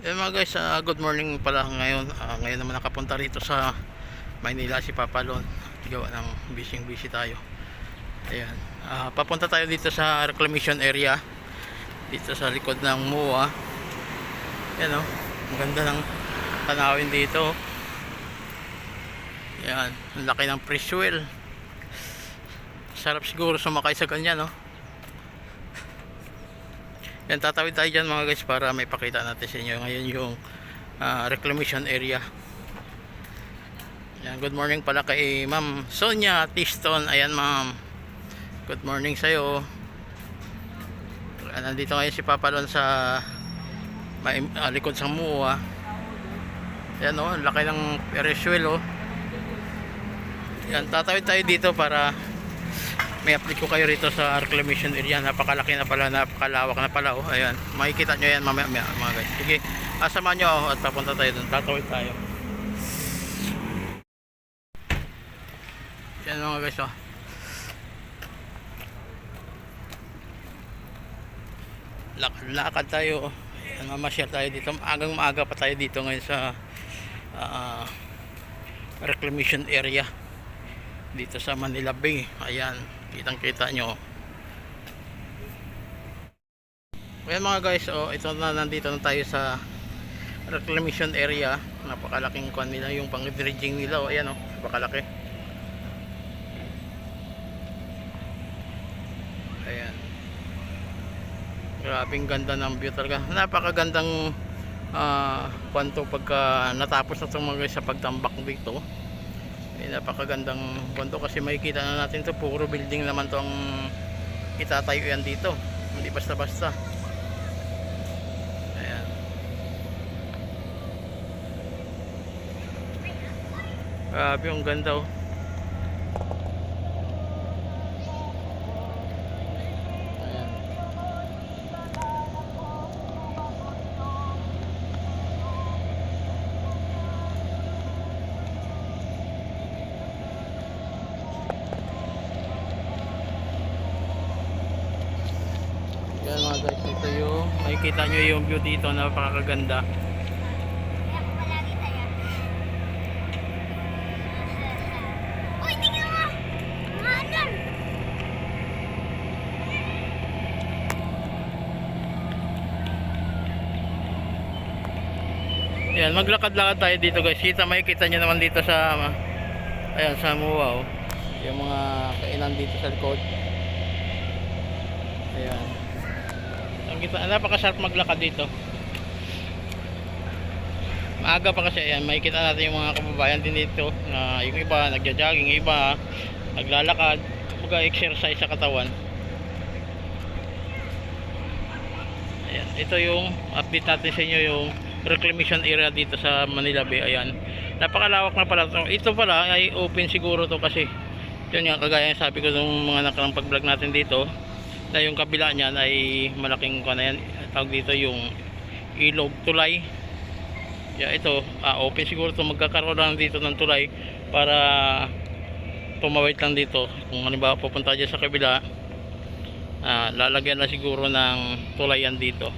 Eh mga guys, ah, good morning pala ngayon. Ah, ngayon naman nakapunta rito sa Maynila si Papa Lon. Gawa ng busy busy tayo. Ayan. Ah, papunta tayo dito sa reclamation area. Dito sa likod ng MUA. Ayan oh. Ang ganda ng tanawin dito. Ayan. Ang laki ng fresh. Sarap siguro sumakay sa ganyan no. Yan, tatawid tayo dyan mga guys para may pakita natin sa inyo ngayon yung ah, reclamation area. Yan, good morning pala kay Ma'am Sonia Tiston. Ayan ma'am. Good morning sa'yo. Ah, Nandito ngayon si Papa Lon sa may, ah, likod sa MUA. Yan o, oh, laki ng Periswell oh. Yan, tatawid tayo dito para may update ko kayo rito sa reclamation area. Napakalaki na pala napakalawak na pala oh. Ayan. Makikita nyo yan mamaya mamaya, mga guys. Sige asama nyo ako at papunta tayo dun. Tatawid tayo. Yan mga guys oh. Lakad, lakad tayo oh. Mamasyal tayo dito. Maagang maaga pa tayo dito ngayon sa ah, reclamation area dito sa Manila Bay. Ayan kitang kita nyo. Ayan mga guys oh, ito na nandito na tayo sa reclamation area. Napakalaking kwan nila yung pang dredging nila oh, ayan oh, napakalaki. Ayan. Grabing ganda ng view talaga. Napakagandang uh, kwanto pagka natapos na itong mga guys sa pagtambak dito eh, napakagandang kwento kasi makikita na natin to. Puro building naman to ang itatayo yan dito. Hindi basta basta ayan. Grabe yung ganda oh ayan Yan mga guys, ito makikita nyo yung view dito napakaganda. Uy, tingnan mo! Manan! Yan, maglakad-lakad tayo dito guys. Kita makikita nyo naman dito sa ayan sa Muwa oh. Yung mga kainan dito sa likod. Ayan. Kita, napakasarap maglakad dito. Maaga pa kasi ayan, makikita natin yung mga kababayan din dito na yung iba nagja-jogging, yung iba naglalakad, mga exercise sa katawan. Ayan, ito yung update natin sa inyo yung reclamation area dito sa Manila Bay. Ayan. Napakalawak na pala to. Ito pala ay open siguro to kasi yun nga kagaya sabi ko nung mga nakarang pag-vlog natin dito na yung kabila niyan ay malaking kuno yan tawag dito yung ilog tulay. Yeah, ito ah, open siguro to magkakaroon lang dito ng tulay para tumawid lang dito. Kung halimbawa pupunta dyan sa kabila ah, lalagyan na siguro ng tulay yan dito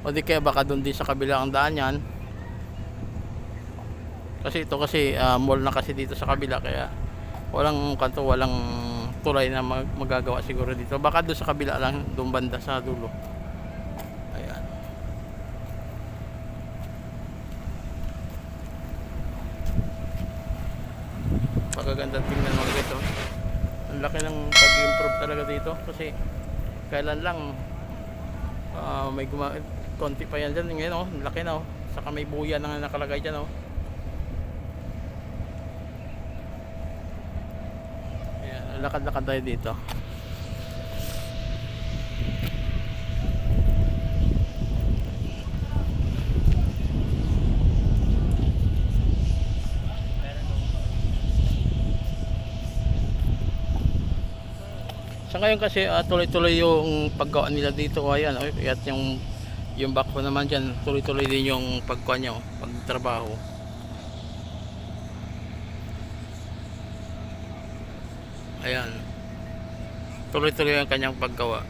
o di kaya baka doon din sa kabila ang daan yan kasi ito kasi ah, mall na kasi dito sa kabila kaya walang kanto walang tulay na mag- magagawa siguro dito. Baka doon sa kabila lang doon banda sa dulo. Ayan. Pagkaganda tingnan mga oh. ang laki ng pag-improve talaga dito. Kasi kailan lang ah, may guma konti pa yan dyan. Ngayon oh laki na oh. Saka may buya na nakalagay dyan oh Ayan, lakad-lakad tayo dito. Sa ngayon kasi ah, tuloy-tuloy yung paggawa nila dito. Ayan oh, at yung yung back ko naman dyan tuloy-tuloy din yung pagkuha niya oh, pagtrabaho tuloy-tuloy ang kanyang paggawa.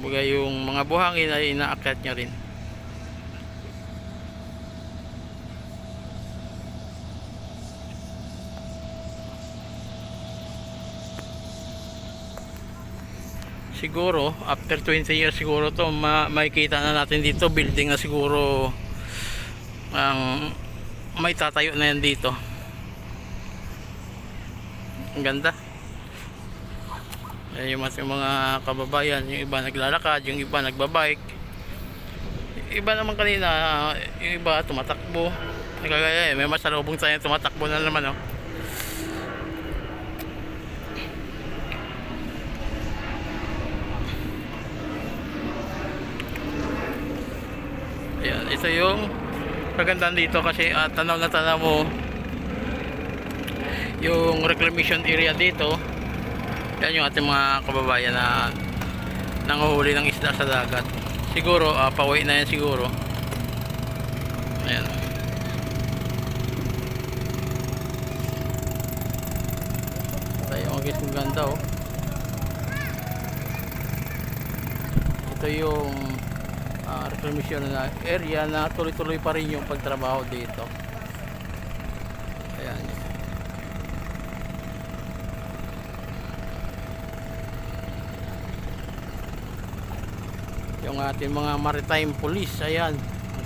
Baga yung mga buhangin ay inaakyat niya rin. Siguro after 20 years siguro to ma makikita na natin dito building na siguro ang um, may tatayo na yan dito. Ang ganda. Ayan yung yung mga kababayan yung iba naglalakad yung iba nagbabike. Iba naman kanina yung iba tumatakbo. Kagaya, eh, may masalubong tayo tumatakbo na naman oh. Ayan, ito yung kagandaan dito kasi ah, tanaw na tanaw mo yung reclamation area dito yan yung ating mga kababayan na nanguhuli ng isda sa dagat. Siguro uh, pauwi na yan siguro. Ayan. Tayo ang guys ang ganda oh. Ito yung uh, reclamation na area na tuloy-tuloy pa rin yung pagtrabaho dito ayan yung ating mga maritime police. Ayan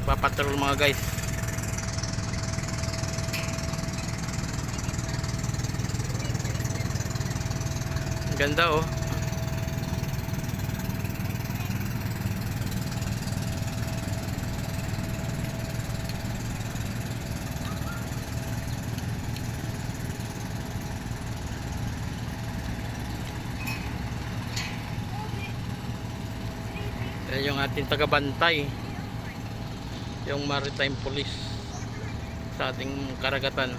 nagpapatrol mga guys. Ganda oh Ayan yung ating tagabantay yung maritime police sa ating karagatan.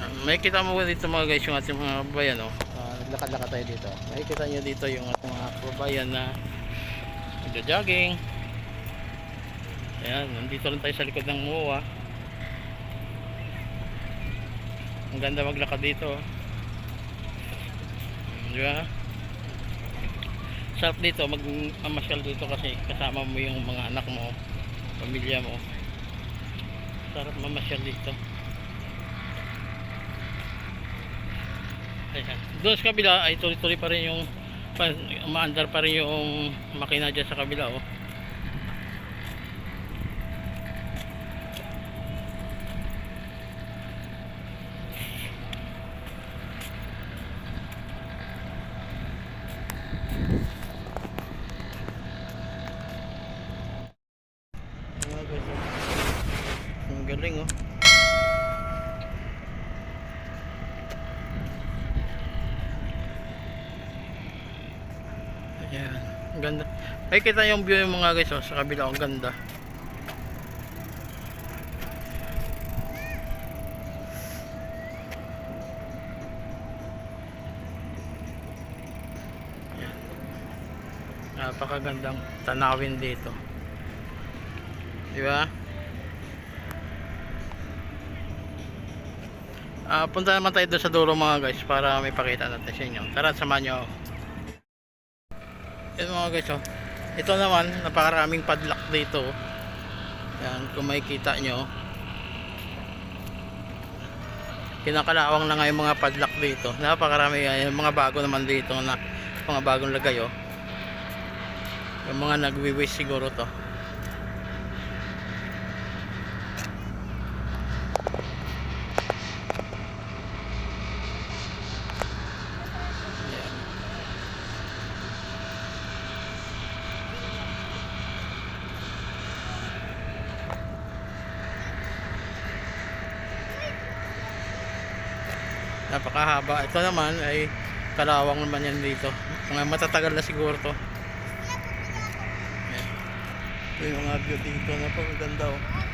Ah, may kita mo dito mga guys yung ating mga kababayan oh. Ah, naglakad-lakad tayo dito may kita nyo dito yung ating mga kababayan na nagja-jogging ayan nandito lang tayo sa likod ng MOA ang ganda maglakad dito oh. Di ba sarap dito mag mamasyal dito kasi kasama mo yung mga anak mo pamilya mo sarap mamasyal dito Ayan. Doon sa kabila ay tuloy-tuloy pa rin yung umaandar pa rin yung makina dyan sa kabila oh. Mga guys, oh. Ang galing oh. Ayan. Ang ganda. Ay kita yung view yung mga guys oh, sa kabila ang ganda. Napakagandang tanawin dito. Di ba? Ah, punta naman tayo sa dulo mga guys para may pakita natin sa inyo. Tara, samahan nyo ako. Yan mga guys oh. Ito naman, napakaraming padlock dito. oh. Yan, kung makikita nyo. Kinakalawang na nga yung mga padlock dito. Napakarami. Yung mga bago naman dito na mga bagong lagay oh. Yung mga nagwi-waste siguro to. Yan. Napakahaba. Ito naman ay kalawang naman yan dito. Mga matatagal na siguro to. Ito yung mga view dito. Napakaganda oh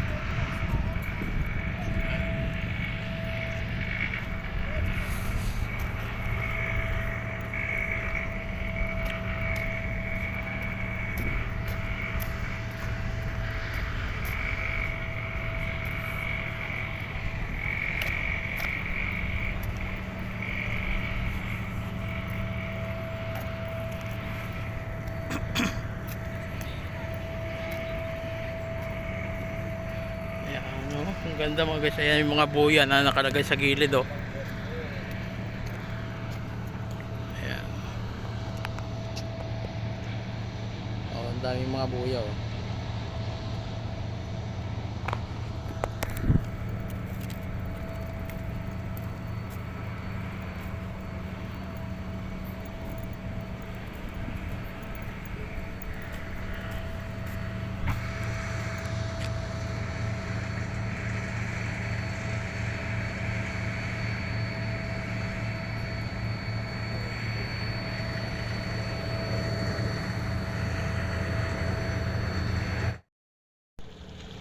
ang ganda mga guys ayan yung mga buya na nakalagay sa gilid oh. Ayan. Oh ang daming mga buya oh.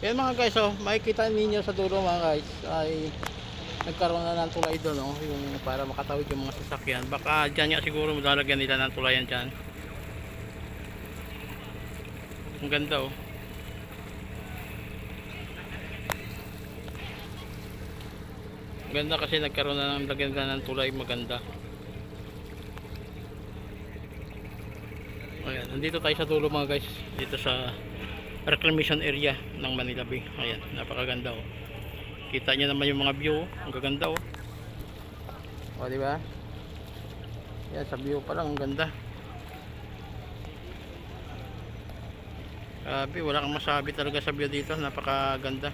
Yan mga guys, oh, makikita ninyo sa dulo mga guys ay nagkaroon na ng tulay doon, oh, yung para makatawid yung mga sasakyan. Baka dyan nga siguro malalagyan nila ng tulayan dyan. Ang ganda oh. Ganda kasi nagkaroon na ng lagyan ng tulay maganda. Ayan, nandito tayo sa dulo mga guys. Dito sa reclamation area ng Manila Bay. Ayan, napakaganda oh. Kita niyo naman yung mga view, oh. ang gaganda oh. O, di ba? Yan, sa view pa lang, ang ganda. Grabe, wala kang masabi talaga sa view dito, napakaganda.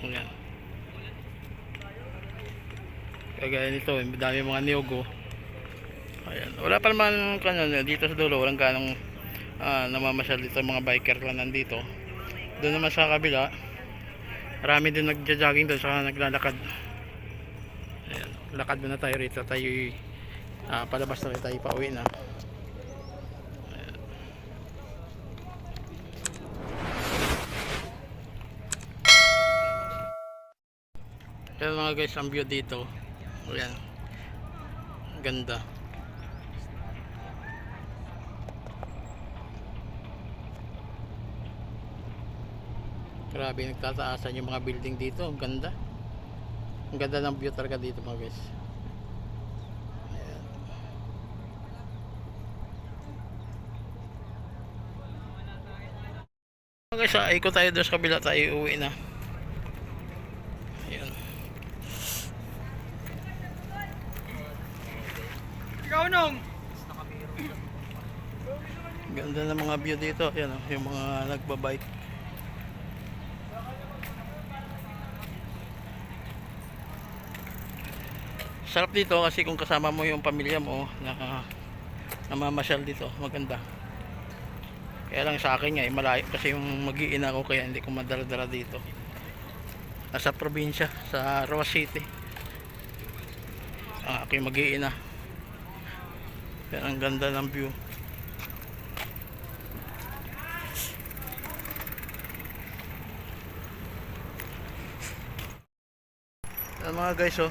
Ayan. Kagaya nito, dami mga niyog oh. Ayan. Wala pa naman ano, dito sa dulo, walang ganong ah, namamasyal dito mga biker lang nandito. Doon naman sa kabila, marami din nagja-jogging doon saka naglalakad. Ayan. Lakad muna tayo rito. Tayo ah, palabas na rin tayo pauwi na. Ayan. Ayan mga guys, ang view dito. Ayan. Ganda. Grabe, nagtataasan yung mga building dito. Ang ganda. Ang ganda ng view talaga dito mga guys. Ayan. Mga guys, ah, ikot tayo doon sa kabila tayo uwi na. Ayan. Ikaw nung! Ganda ng mga view dito. Ayan, oh, yung mga nagbabike. Sarap dito kasi kung kasama mo yung pamilya mo na namamasyal dito, maganda. Kaya lang sa akin nga, eh, malayo kasi yung mag-iin ako kaya hindi ko madala-dala dito. Nasa probinsya, sa Roa City. Ang aking mag-iina. Yan ang ganda ng view. Yan mga guys oh,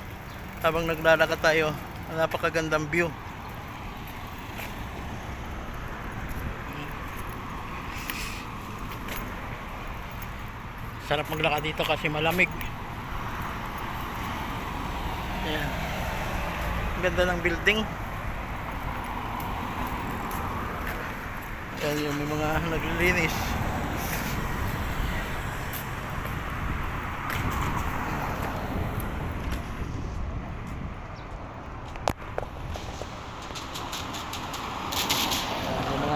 habang naglalakad tayo, ang napakagandang view. Sarap maglakad dito kasi malamig. Ayan. Ganda ng building. Ayan yung mga naglilinis. Ayan, yung mga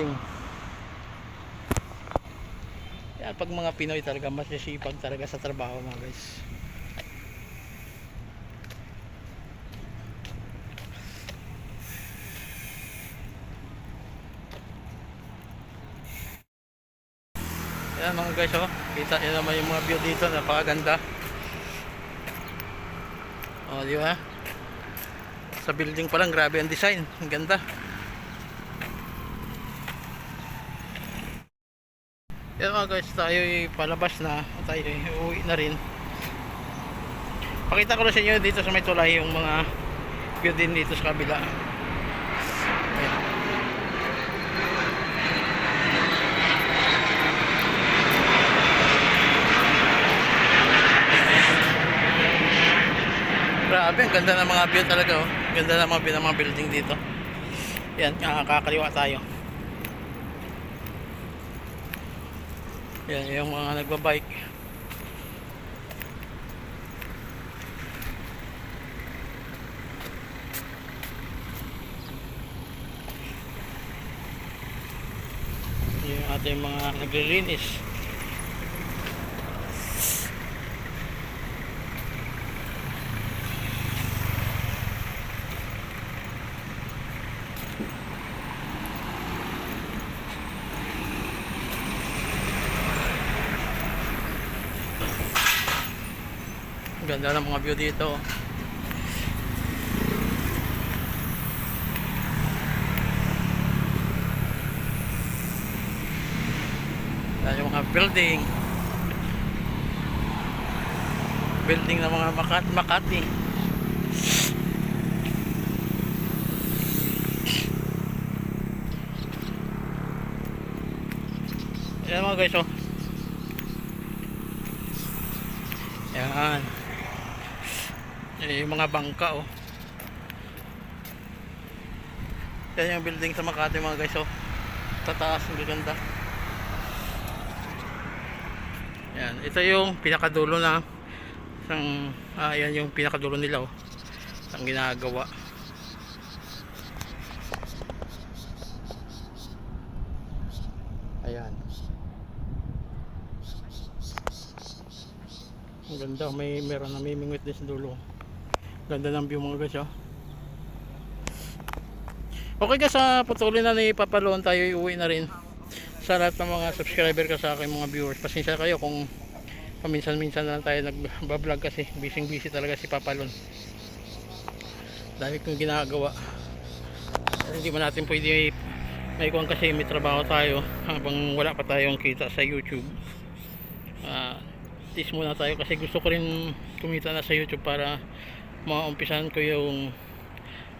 building. Yan, pag mga Pinoy talaga masisipag talaga sa trabaho mga guys. Yan mga guys oh, kita nyo naman yung mga view dito, napakaganda. Oh, di ba? Sa building pa lang, grabe ang design, ang ganda. Yan mga guys, tayo palabas na, tayo uwi na rin. Pakita ko na sa inyo dito sa may tulay yung mga view din dito sa kabila. Ayan. Grabe, ang ganda ng mga view talaga oh. Ganda ng mga, ng mga building dito. Yan, kakaliwa tayo. yan yung mga nagbabike. Yung ating mga naglilinis. Ganda ng mga view dito. Yan yung mga building. Building ng mga Makat Makati. Yan mga guys oh. Yan. Yan yung mga bangka oh. Yan yung building sa Makati mga guys oh. Tataas, ang gaganda. Yan, ito yung pinakadulo na isang ah, yan yung pinakadulo nila oh. Ang ginagawa. Ayan. Ang ganda, may meron na may mingwit din sa dulo. Ganda ng view mga guys oh. Okay guys, sa patuloy na ni Papalon tayo iuwi na rin sa lahat ng mga subscriber ko sa aking mga viewers. Pasensya kayo kung paminsan-minsan na tayo nagbablog kasi busy busy talaga si Papalon. Dami kong ginagawa. Hindi man natin pwede may kuwan kasi may trabaho tayo habang wala pa tayong kita sa YouTube. Ah, tis muna tayo kasi gusto ko rin kumita na sa YouTube para maumpisan ko yung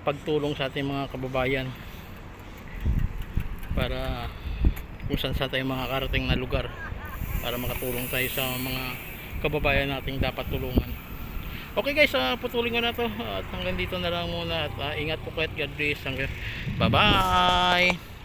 pagtulong sa ating mga kababayan para kung saan sa tayo makakarating na lugar para makatulong tayo sa mga kababayan nating dapat tulungan. Okay guys uh, putulin ko na to. At hanggang dito na lang muna. At ah, ingat po kayo God bless. Hanggang bye bye